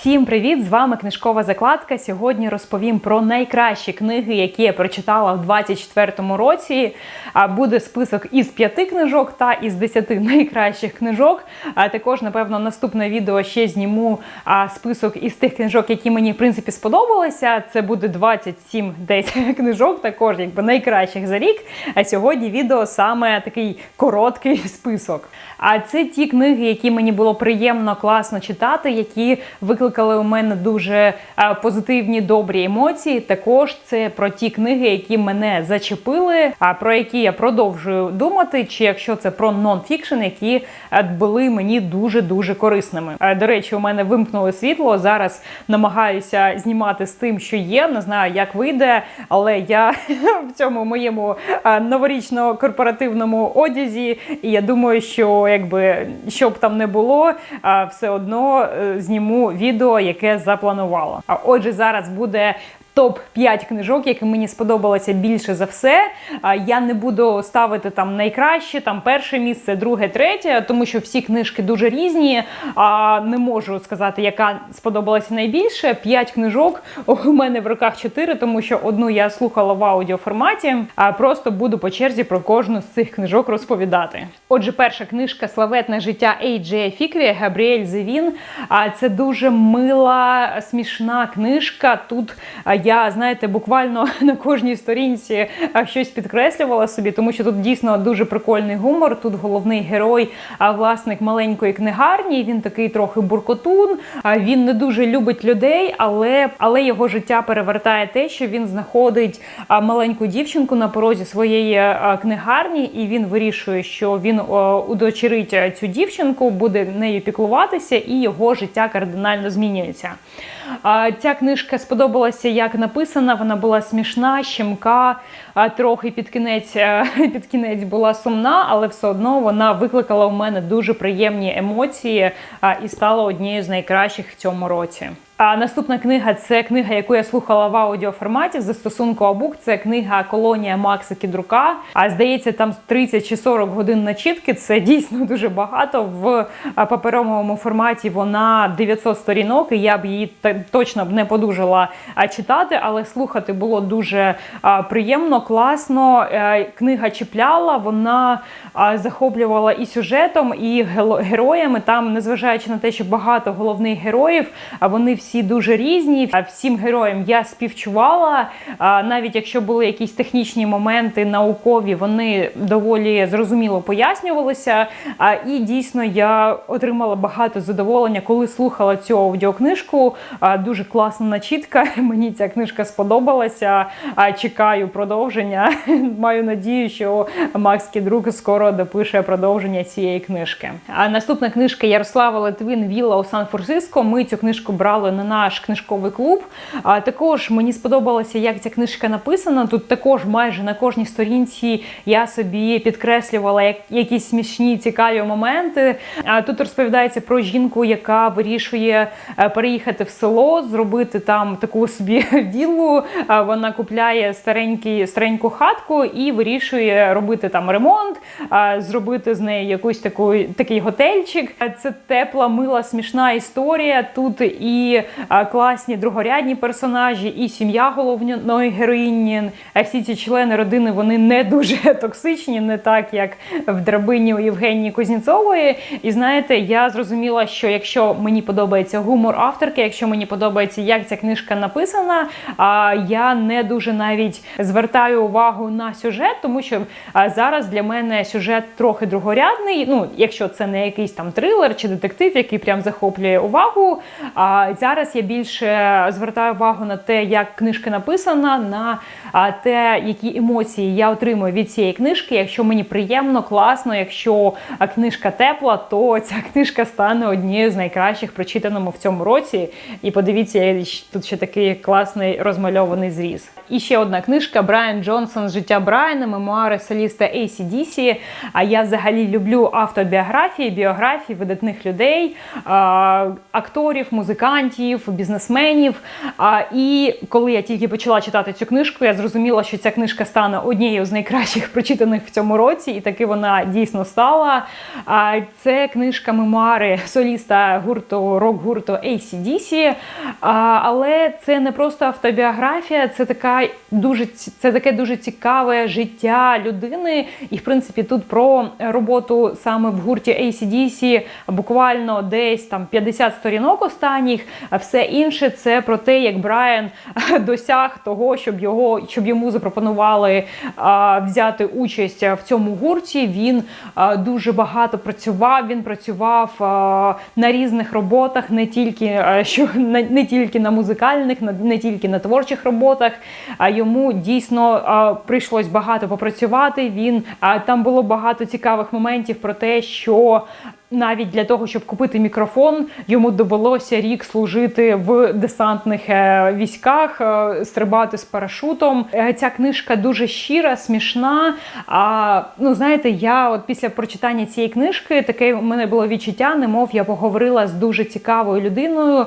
Всім привіт! З вами книжкова закладка. Сьогодні розповім про найкращі книги, які я прочитала в 24-му році. А Буде список із п'яти книжок та із десяти найкращих книжок. А також, напевно, наступне відео ще зніму список із тих книжок, які мені в принципі сподобалися. Це буде 27 десь книжок, також якби найкращих за рік. А сьогодні відео саме такий короткий список. А це ті книги, які мені було приємно, класно читати, які викликали у мене дуже е, позитивні добрі емоції. Також це про ті книги, які мене зачепили, а про які я продовжую думати, чи якщо це про нон-фікшн, які е, були мені дуже дуже корисними. Е, До речі, у мене вимкнули світло. Зараз намагаюся знімати з тим, що є. Не знаю, як вийде, але я в цьому моєму е, новорічно-корпоративному одязі, і я думаю, що якби що б там не було, все одно е, зніму відео, яке запланувала. А отже, зараз буде. Топ 5 книжок, які мені сподобалося більше за все. Я не буду ставити там найкраще, там перше місце, друге, третє, тому що всі книжки дуже різні. А не можу сказати, яка сподобалася найбільше. П'ять книжок у мене в руках чотири, тому що одну я слухала в аудіоформаті. А просто буду по черзі про кожну з цих книжок розповідати. Отже, перша книжка Славетне життя Ейджея Фікрі Габріель Зевін. А це дуже мила, смішна книжка. Тут я, знаєте, буквально на кожній сторінці щось підкреслювала собі, тому що тут дійсно дуже прикольний гумор. Тут головний герой, а власник маленької книгарні. Він такий трохи буркотун. Він не дуже любить людей, але, але його життя перевертає те, що він знаходить маленьку дівчинку на порозі своєї книгарні, і він вирішує, що він удочерить е, цю дівчинку, буде нею піклуватися, і його життя кардинально змінюється. Ця книжка сподобалася, як написана. Вона була смішна, щемка, трохи під кінець е, під кінець була сумна, але все одно вона викликала у мене дуже приємні емоції і стала однією з найкращих в цьому році. А наступна книга це книга, яку я слухала в аудіоформаті в застосунку Абук. Це книга Колонія Макса Кідрука. А здається, там 30 чи 40 годин начітки. Це дійсно дуже багато. В паперовому форматі вона 900 сторінок, і я б її точно б не подужала читати, але слухати було дуже приємно, класно. Е, Книга чіпляла, вона захоплювала і сюжетом, і героями. Там, незважаючи на те, що багато головних героїв, вони всі дуже різні. Всім героям я співчувала. Навіть якщо були якісь технічні моменти наукові, вони доволі зрозуміло пояснювалися. І дійсно я отримала багато задоволення, коли слухала цю аудіокнижку. Дуже класна начітка. Мені ця книжка сподобалася. Чекаю продовження. Маю надію, що Макс Кідрук скоро допише продовження цієї книжки. А наступна книжка Ярослава Литвин Вілла у Сан-Франциско. Ми цю книжку брали на наш книжковий клуб. А також мені сподобалося, як ця книжка написана. Тут також майже на кожній сторінці я собі підкреслювала як якісь смішні, цікаві моменти. А тут розповідається про жінку, яка вирішує е, переїхати в село, зробити там таку собі віллу. Вона купляє старенький, стареньку хатку і вирішує робити там ремонт, зробити з неї якусь таку, такий готельчик. Це тепла, мила, смішна історія. Тут і класні другорядні персонажі, і сім'я головної героїні. Всі ці члени родини вони не дуже токсичні, не так як в драбині у Євгенії Кузнєцової. І знаєте, я зрозуміла, що якщо мені подобається гумор авторки, якщо мені подобається, як ця книжка написана, я не дуже навіть звертаю увагу на сюжет, тому що зараз для мене сюжет трохи другорядний. Ну, якщо це не якийсь там трилер чи детектив, який прям захоплює увагу. А зараз я більше звертаю увагу на те, як книжка написана, на те, які емоції я отримую від цієї книжки. Якщо мені приємно, класно, якщо книжка тепла, то ця книжка стане однією з найкращих прочитаному в цьому році. І подивіться, тут ще такий класний розмальований зріз. І ще одна книжка Брайан Джонсон Життя Брайана, мемуари соліста ACDC. А я взагалі люблю автобіографії, біографії видатних людей, акторів, музикантів. Музикантів, бізнесменів. І коли я тільки почала читати цю книжку, я зрозуміла, що ця книжка стане однією з найкращих прочитаних в цьому році, і таки вона дійсно стала. А, Це книжка мемуари соліста гурту рок-гурту ACDC. А, Але це не просто автобіографія, це така дуже це таке дуже цікаве життя людини. І в принципі тут про роботу саме в гурті ACDC буквально десь там 50 сторінок останніх. А все інше це про те, як Брайан досяг того, щоб його щоб йому запропонували а, взяти участь в цьому гурті. Він а, дуже багато працював. Він працював а, на різних роботах, не тільки а, що не, не тільки на музикальних, на не тільки на творчих роботах. А йому дійсно а, прийшлось багато попрацювати. Він а, там було багато цікавих моментів про те, що навіть для того, щоб купити мікрофон, йому довелося рік служити в десантних е, військах, е, стрибати з парашутом. Е, ця книжка дуже щира, смішна. А ну знаєте, я от після прочитання цієї книжки таке в мене було відчуття, немов я поговорила з дуже цікавою людиною.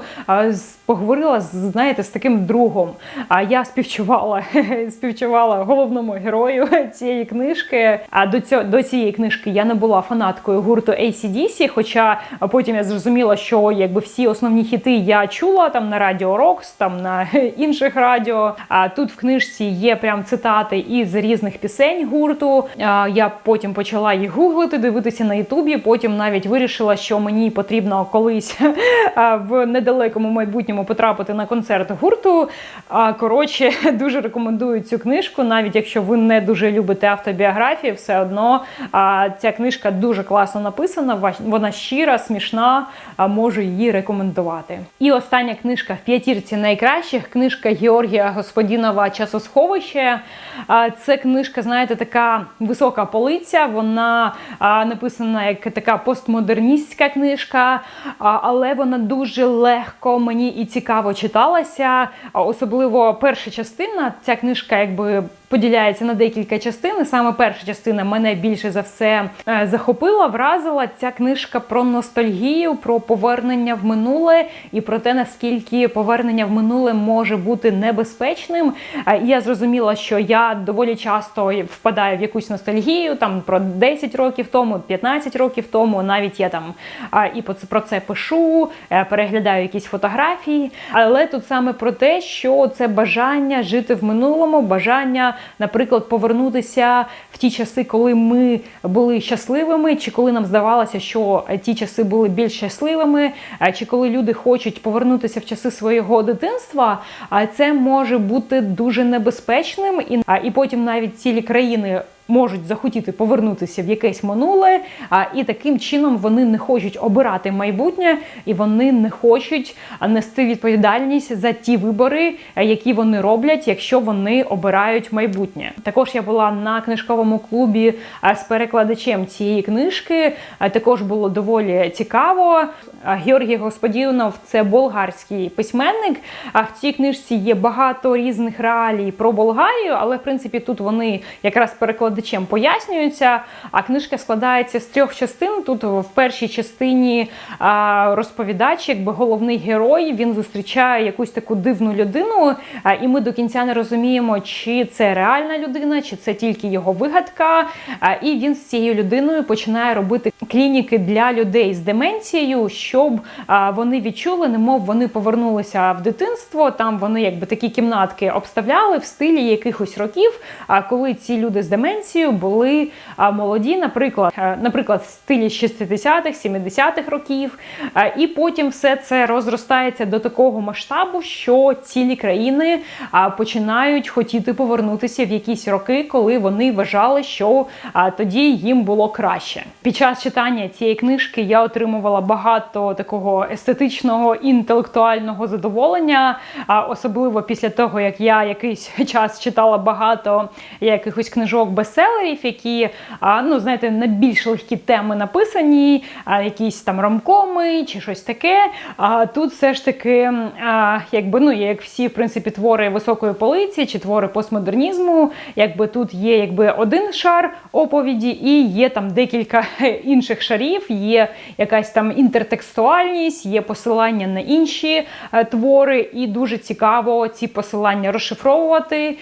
Поговорила з знаєте, з таким другом. А я співчувала співчувала головному герою цієї книжки. А до цього до цієї книжки я не була фанаткою гурту ACDC, Алісі. Хоча потім я зрозуміла, що якби всі основні хіти я чула там на Радіо Рокс, там на інших радіо. А тут в книжці є прям цитати із різних пісень гурту. Я потім почала їх гуглити, дивитися на Ютубі. Потім навіть вирішила, що мені потрібно колись в недалекому майбутньому потрапити на концерт гурту. Коротше, дуже рекомендую цю книжку, навіть якщо ви не дуже любите автобіографії, все одно ця книжка дуже класно написана вона щира, смішна, можу її рекомендувати. І остання книжка в п'ятірці найкращих книжка Георгія Господінова Часосховище. Це книжка, знаєте, така висока полиця. Вона написана як така постмодерністська книжка, але вона дуже легко мені і цікаво читалася. Особливо перша частина. Ця книжка, якби поділяється на декілька частин. Саме перша частина мене більше за все е, захопила, вразила. Ця книжка про ностальгію, про повернення в минуле і про те, наскільки повернення в минуле може бути небезпечним. І я зрозуміла, що я доволі часто впадаю в якусь ностальгію, там про 10 років тому, 15 років тому. Навіть я там і про це пишу, е, переглядаю якісь фотографії. Але тут саме про те, що це бажання жити в минулому, бажання наприклад, повернутися в ті часи, коли ми були щасливими, чи коли нам здавалося, що ті часи були більш щасливими, чи коли люди хочуть повернутися в часи свого дитинства, це може бути дуже небезпечним, і потім навіть цілі країни можуть захотіти повернутися в якесь минуле, а і таким чином вони не хочуть обирати майбутнє, і вони не хочуть нести відповідальність за ті вибори, які вони роблять, якщо вони обирають майбутнє. Також я була на книжковому клубі з перекладачем цієї книжки. Також було доволі цікаво. Георгій Господінов це болгарський письменник. А в цій книжці є багато різних реалій про Болгарію, але в принципі тут вони якраз перекладачем пояснюються. А книжка складається з трьох частин. Тут в першій частині розповідач, якби головний герой, він зустрічає якусь таку дивну людину, і ми до кінця не розуміємо, чи це реальна людина, чи це тільки його вигадка. І він з цією людиною починає робити клініки для людей з деменцією щоб вони відчули, немов вони повернулися в дитинство. Там вони якби такі кімнатки обставляли в стилі якихось років. А коли ці люди з деменцією були молоді, наприклад, наприклад, в стилі 60-х, 70-х років, і потім все це розростається до такого масштабу, що цілі країни починають хотіти повернутися в якісь роки, коли вони вважали, що тоді їм було краще. Під час читання цієї книжки я отримувала багато такого естетичного інтелектуального задоволення, а особливо після того, як я якийсь час читала багато якихось книжок бестселерів, які ну знаєте, на більш легкі теми написані, якісь там ромкоми чи щось таке. А тут все ж таки, якби ну як всі в принципі твори високої полиці чи твори постмодернізму, якби тут є якби один шар оповіді, і є там декілька інших шарів, є якась там інтертекст текстуальність, є посилання на інші е, твори, і дуже цікаво ці посилання розшифровувати,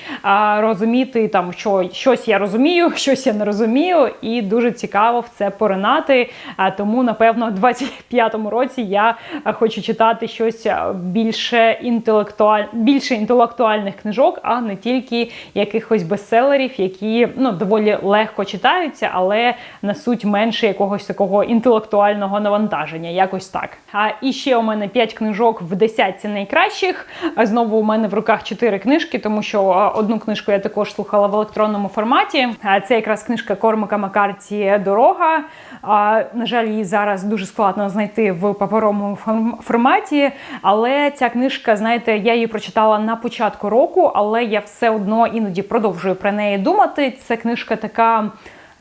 розуміти там, що щось я розумію, щось я не розумію, і дуже цікаво в це поринати. Тому, напевно, в 25-му році я е, хочу читати щось е, більше інтелектуаль... більше інтелектуальних книжок, а не тільки якихось бестселерів, які ну доволі легко читаються, але несуть менше якогось такого інтелектуального навантаження. Якось так. А і ще у мене 5 книжок в десятці найкращих. А Знову у мене в руках 4 книжки, тому що одну книжку я також слухала в електронному форматі. А Це якраз книжка Кормака Макарті Дорога. А, На жаль, її зараз дуже складно знайти в паперовому форм- форматі. Але ця книжка, знаєте, я її прочитала на початку року, але я все одно іноді продовжую про неї думати. Це книжка така.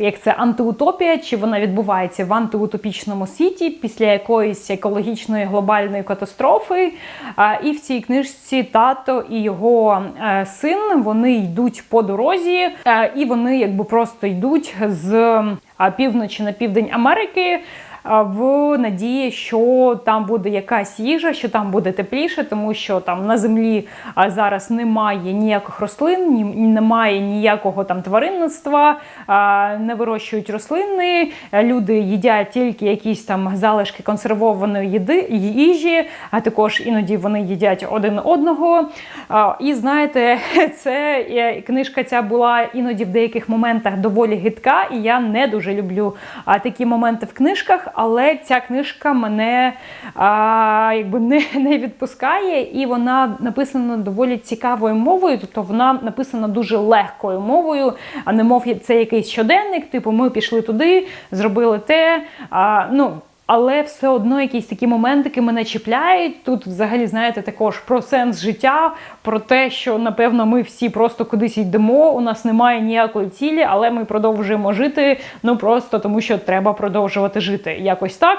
Як це антиутопія, чи вона відбувається в антиутопічному світі після якоїсь екологічної глобальної катастрофи? І в цій книжці тато і його е, син вони йдуть по дорозі, е, і вони якби просто йдуть з півночі на південь Америки. В надії, що там буде якась їжа, що там буде тепліше, тому що там на землі зараз немає ніяких рослин, ні, немає ніякого там тваринництва, не вирощують рослини. Люди їдять тільки якісь там залишки консервованої їди їжі, а також іноді вони їдять один одного. І знаєте, це е, книжка ця була іноді в деяких моментах доволі гидка, і я не дуже люблю такі моменти в книжках, але ця книжка мене а, якби не, не відпускає, і вона написана доволі цікавою мовою, тобто вона написана дуже легкою мовою, а не мов це якийсь щоденник, типу ми пішли туди, зробили те. А, ну, але все одно якісь такі моментики мене чіпляють. Тут, взагалі, знаєте, також про сенс життя, про те, що напевно ми всі просто кудись йдемо. У нас немає ніякої цілі, але ми продовжуємо жити. Ну просто тому, що треба продовжувати жити. Якось так.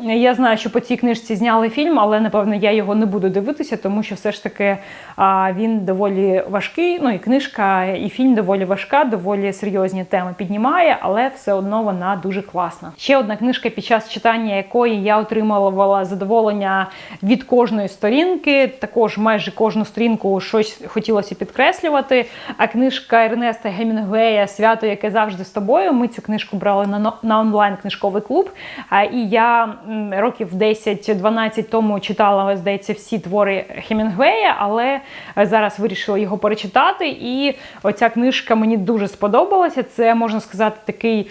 Я знаю, що по цій книжці зняли фільм, але напевно я його не буду дивитися, тому що все ж таки він доволі важкий. Ну і книжка, і фільм доволі важка, доволі серйозні теми піднімає, але все одно вона дуже класна. Ще одна книжка, під час читання якої я отримувала задоволення від кожної сторінки. Також майже кожну сторінку щось хотілося підкреслювати. А книжка Ернеста Гемінгуея Свято, яке завжди з тобою. Ми цю книжку брали на, на онлайн книжковий клуб. І я років 10-12 тому читала, здається, всі твори Хемінгуея, але зараз вирішила його перечитати. І оця книжка мені дуже сподобалася. Це можна сказати такий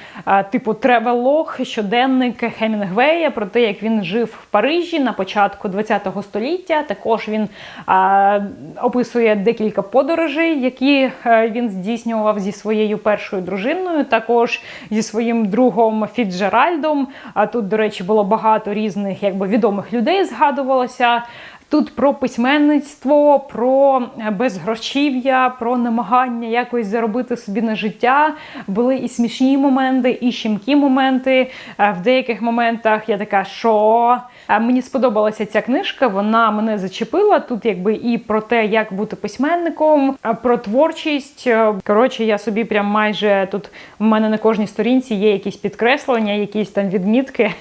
типу тревелог, щоденник Хемінгуея про те, як він жив в Парижі на початку ХХ століття. Також він а, описує декілька подорожей, які е, він здійснював зі своєю першою дружиною, також зі своїм другом Фіджеральдом. А тут, до речі, було багато різних якби відомих людей згадувалося. Тут про письменництво, про безгрошів'я, про намагання якось заробити собі на життя. Були і смішні моменти, і щемкі моменти. Е, В деяких моментах я така, що Е, мені сподобалася ця книжка. Вона мене зачепила. Тут якби і про те, як бути письменником, про творчість. Е, Коротше, я собі прям майже тут в мене на кожній сторінці є якісь підкреслення, якісь там відмітки.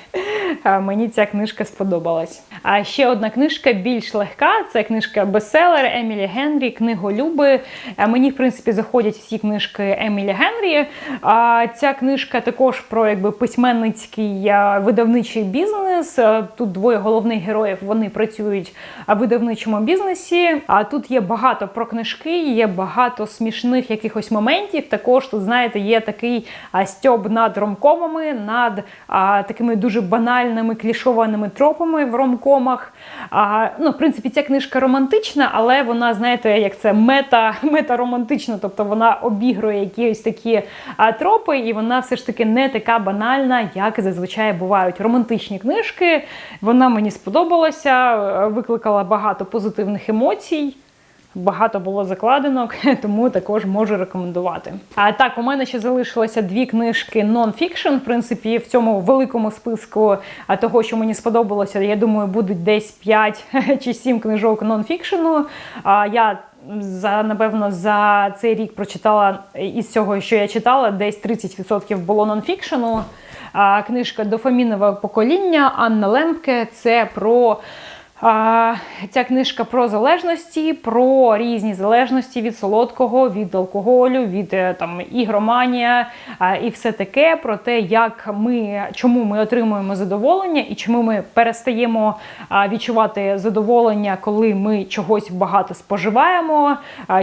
Мені ця книжка сподобалась. А ще одна книжка більш легка. Це книжка бестселер Емілі Генрі, книголюби. Мені, в принципі, заходять всі книжки Емілі Генрі. А ця книжка також про якби письменницький видавничий бізнес. Тут двоє головних героїв вони працюють в видавничому бізнесі. А тут є багато про книжки, є багато смішних якихось моментів. Також тут, знаєте, є такий стьоб над ромкомами, над а, такими дуже банальними клішованими тропами в ромкомах. А, ну, в принципі, ця книжка романтична, але вона, знаєте, як це мета, мета романтична, тобто вона обігрує якісь такі а, тропи, і вона все ж таки не така банальна, як зазвичай бувають романтичні книжки. Вона мені сподобалася, е, викликала багато позитивних емоцій. Багато було закладинок, тому також можу рекомендувати. А так, у мене ще залишилося дві книжки нон-фікшн. В принципі, в цьому великому списку того, що мені сподобалося, я думаю, будуть десь 5 чи 7 книжок нон-фікшену. А я за напевно за цей рік прочитала із цього, що я читала, десь 30% було нон-фікшену. Книжка Дофамінове покоління Анна Лемке. Це про Ця книжка про залежності, про різні залежності від солодкого, від алкоголю, від е, там ігроманія і все таке про те, як ми чому ми отримуємо задоволення і чому ми перестаємо відчувати задоволення, коли ми чогось багато споживаємо,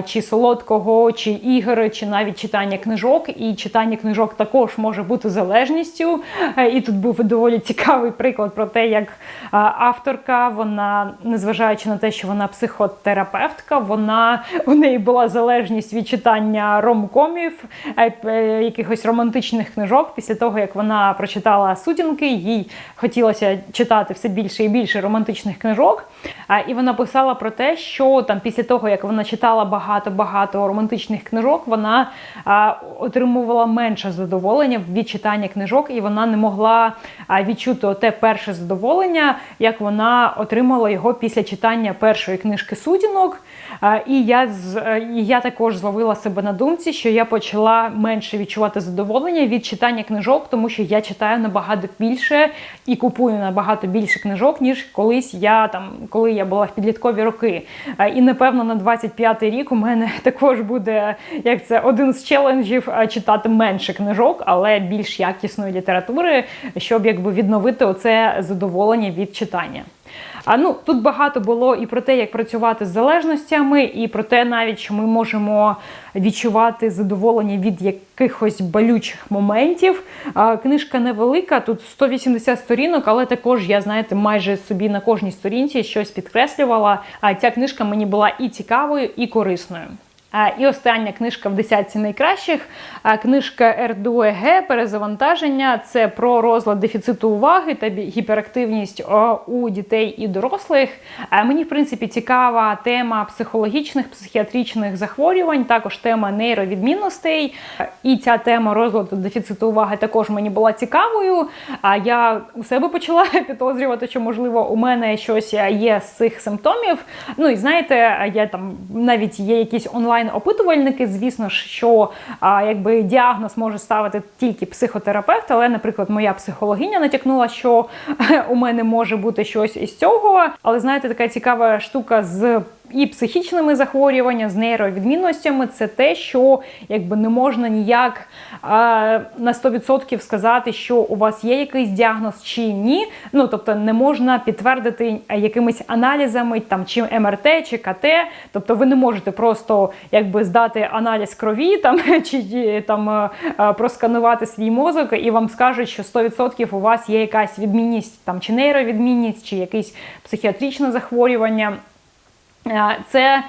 чи солодкого, чи ігри, чи навіть читання книжок. І читання книжок також може бути залежністю. Е, І тут був доволі цікавий приклад про те, як авторка вона незважаючи на те, що вона психотерапевтка, вона у неї була залежність від читання ромкомів, е, е, якихось романтичних книжок. Після того як вона прочитала сутінки, їй хотілося читати все більше і більше романтичних книжок. І вона писала про те, що там після того як вона читала багато-багато романтичних книжок, вона отримувала менше задоволення від читання книжок, і вона не могла відчути те перше задоволення, як вона отримала його після читання першої книжки сутінок. І я е, і я також зловила себе на думці, що я почала менше відчувати задоволення від читання книжок, тому що я читаю набагато більше і купую набагато більше книжок, ніж колись я там, коли я була в підліткові роки. І напевно на 25-й рік у мене також буде як це один з челенджів читати менше книжок, але більш якісної літератури, щоб якби відновити оце задоволення від читання. А ну тут багато було і про те, як працювати з залежностями, і про те, навіть що ми можемо відчувати задоволення від якихось болючих моментів. А, книжка невелика, тут 180 сторінок, але також я знаєте, майже собі на кожній сторінці щось підкреслювала. А ця книжка мені була і цікавою, і корисною. І остання книжка в десятці найкращих. Книжка РДУЕГ перезавантаження. Це про розлад дефіциту уваги та гіперактивність у дітей і дорослих. Мені, в принципі, цікава тема психологічних, психіатричних захворювань, також тема нейровідмінностей. І ця тема розладу дефіциту уваги також мені була цікавою. А я у себе почала підозрювати, що можливо у мене щось є з цих симптомів. Ну і знаєте, я там навіть є якісь онлайн онлайн-опитувальники, звісно ж, що а, якби діагноз може ставити тільки психотерапевт, але, наприклад, моя психологиня натякнула, що у мене може бути щось із цього. Але знаєте, така цікава штука з і психічними захворюваннями, з нейровідмінностями це те, що якби не можна ніяк на 100% сказати, що у вас є якийсь діагноз чи ні. Ну тобто не можна підтвердити якимись аналізами, там чи МРТ, чи КТ. Тобто ви не можете просто якби здати аналіз крові, там чи там просканувати свій мозок, і вам скажуть, що 100% у вас є якась відмінність, там чи нейровідмінність, чи якесь психіатричне захворювання. Це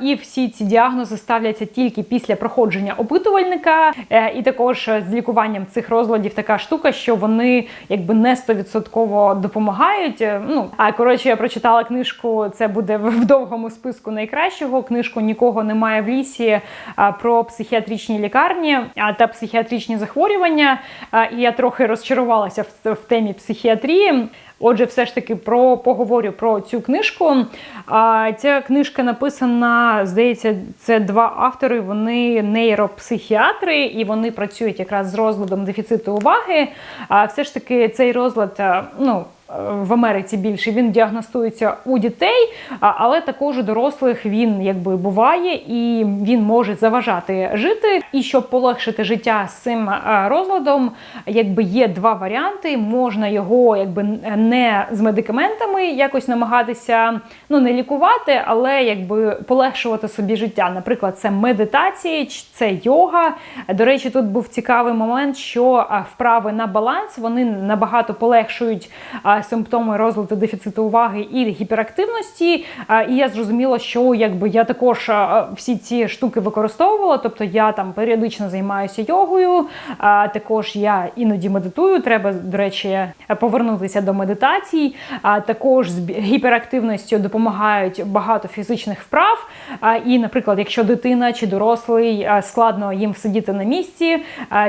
і всі ці діагнози ставляться тільки після проходження опитувальника, е, і також з лікуванням цих розладів така штука, що вони якби не стовідсотково допомагають. Е, Ну а коротше, я прочитала книжку. Це буде в довгому списку найкращого. Книжку нікого немає в лісі про психіатричні лікарні та психіатричні захворювання. І я трохи розчарувалася в темі психіатрії. Отже, все ж таки про поговорю про цю книжку. А ця книжка написана, здається, це два автори. Вони нейропсихіатри, і вони працюють якраз з розладом дефіциту уваги. А все ж таки цей розлад, ну в Америці більше він діагностується у дітей, але також у дорослих він якби буває і він може заважати жити. І щоб полегшити життя з цим розладом, якби є два варіанти. Можна його якби не з медикаментами якось намагатися ну не лікувати, але якби полегшувати собі життя. Наприклад, це медитації, це йога. До речі, тут був цікавий момент, що вправи на баланс вони набагато полегшують симптоми розладу дефіциту уваги і гіперактивності. І я зрозуміла, що якби я також всі ці штуки використовувала. Тобто я там періодично займаюся йогою, також я іноді медитую. Треба, до речі, повернутися до медитацій. Також з гіперактивністю допомагають багато фізичних вправ. І, наприклад, якщо дитина чи дорослий складно їм сидіти на місці,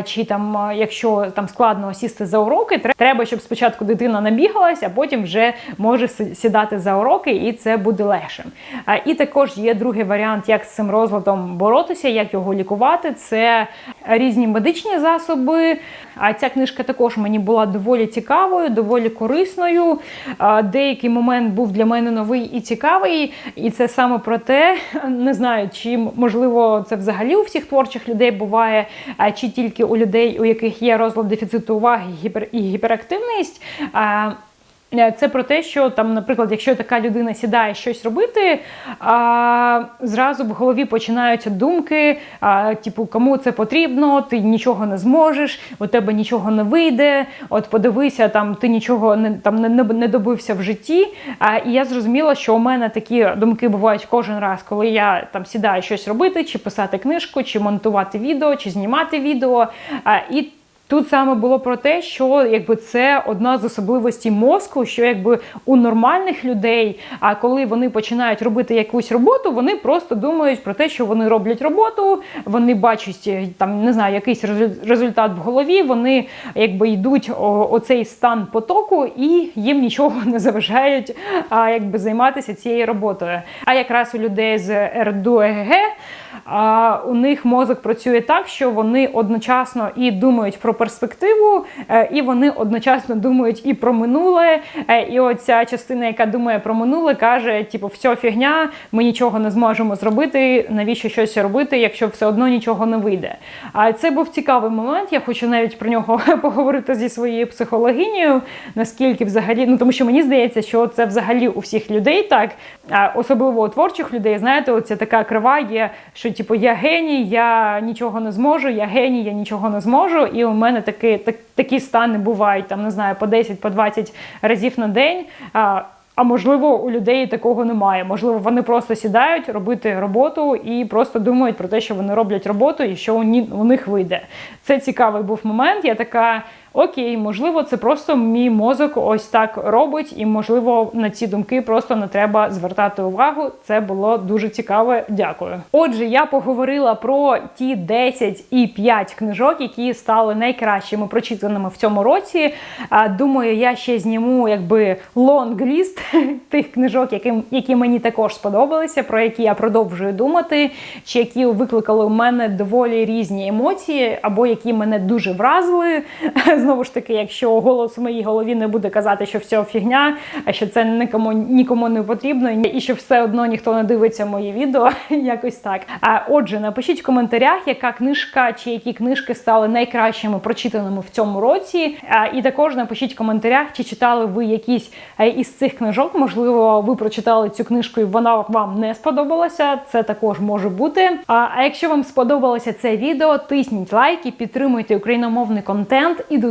чи там, якщо там складно сісти за уроки, треба, щоб спочатку дитина набігала втомилась, а потім вже може сідати за уроки, і це буде легше. І також є другий варіант, як з цим розладом боротися, як його лікувати. Це різні медичні засоби. А ця книжка також мені була доволі цікавою, доволі корисною. Деякий момент був для мене новий і цікавий. І це саме про те, не знаю, чи можливо це взагалі у всіх творчих людей буває, чи тільки у людей, у яких є розлад дефіциту уваги і гіперактивність. Е, Це про те, що там, наприклад, якщо така людина сідає щось робити, а, зразу в голові починаються думки, а, типу, кому це потрібно, ти нічого не зможеш, у тебе нічого не вийде. От подивися, там ти нічого не там не, не добився в житті. А, і я зрозуміла, що у мене такі думки бувають кожен раз, коли я там сідаю щось робити, чи писати книжку, чи монтувати відео, чи знімати відео. А, і Тут саме було про те, що якби це одна з особливостей мозку, що якби у нормальних людей, а коли вони починають робити якусь роботу, вони просто думають про те, що вони роблять роботу, вони бачать е, там не знаю, якийсь результат в голові. Вони якби йдуть оцей стан потоку, і їм нічого не заважають а, якби займатися цією роботою. А якраз у людей з РДУЕГ у них мозок працює так, що вони одночасно і думають про перспективу, е, і вони одночасно думають і про минуле. Е, І оця частина, яка думає про минуле, каже: типу, все фігня, ми нічого не зможемо зробити. Навіщо щось робити, якщо все одно нічого не вийде? А це був цікавий момент. Я хочу навіть про нього поговорити зі своєю психологинею. Наскільки взагалі, ну тому що мені здається, що це взагалі у всіх людей так, особливо у творчих людей, знаєте, оця така крива є, що типу я геній, я нічого не зможу, я геній, я нічого не зможу. І у мене такі, так, такі стани бувають там, не знаю, по 10, по 20 разів на день. А, а можливо, у людей такого немає. Можливо, вони просто сідають робити роботу і просто думають про те, що вони роблять роботу і що у, них вийде. Це цікавий був момент. Я така. Окей, можливо, це просто мій мозок ось так робить, і можливо на ці думки просто не треба звертати увагу. Це було дуже цікаво. Дякую. Отже, я поговорила про ті 10 і 5 книжок, які стали найкращими прочитаними в цьому році. Думаю, я ще зніму якби лонг-ліст тих книжок, які, які мені також сподобалися, про які я продовжую думати, чи які викликали у мене доволі різні емоції, або які мене дуже вразили. Знову ж таки, якщо голос в моїй голові не буде казати, що все фігня, а що це нікому нікому не потрібно, і що все одно ніхто не дивиться мої відео, якось так. А отже, напишіть в коментарях, яка книжка чи які книжки стали найкращими прочитаними в цьому році. І також напишіть в коментарях, чи читали ви якісь е, із цих книжок. Можливо, ви прочитали цю книжку і вона вам не сподобалася. Це також може бути. А, якщо вам сподобалося це відео, тисніть лайки, підтримуйте україномовний контент і до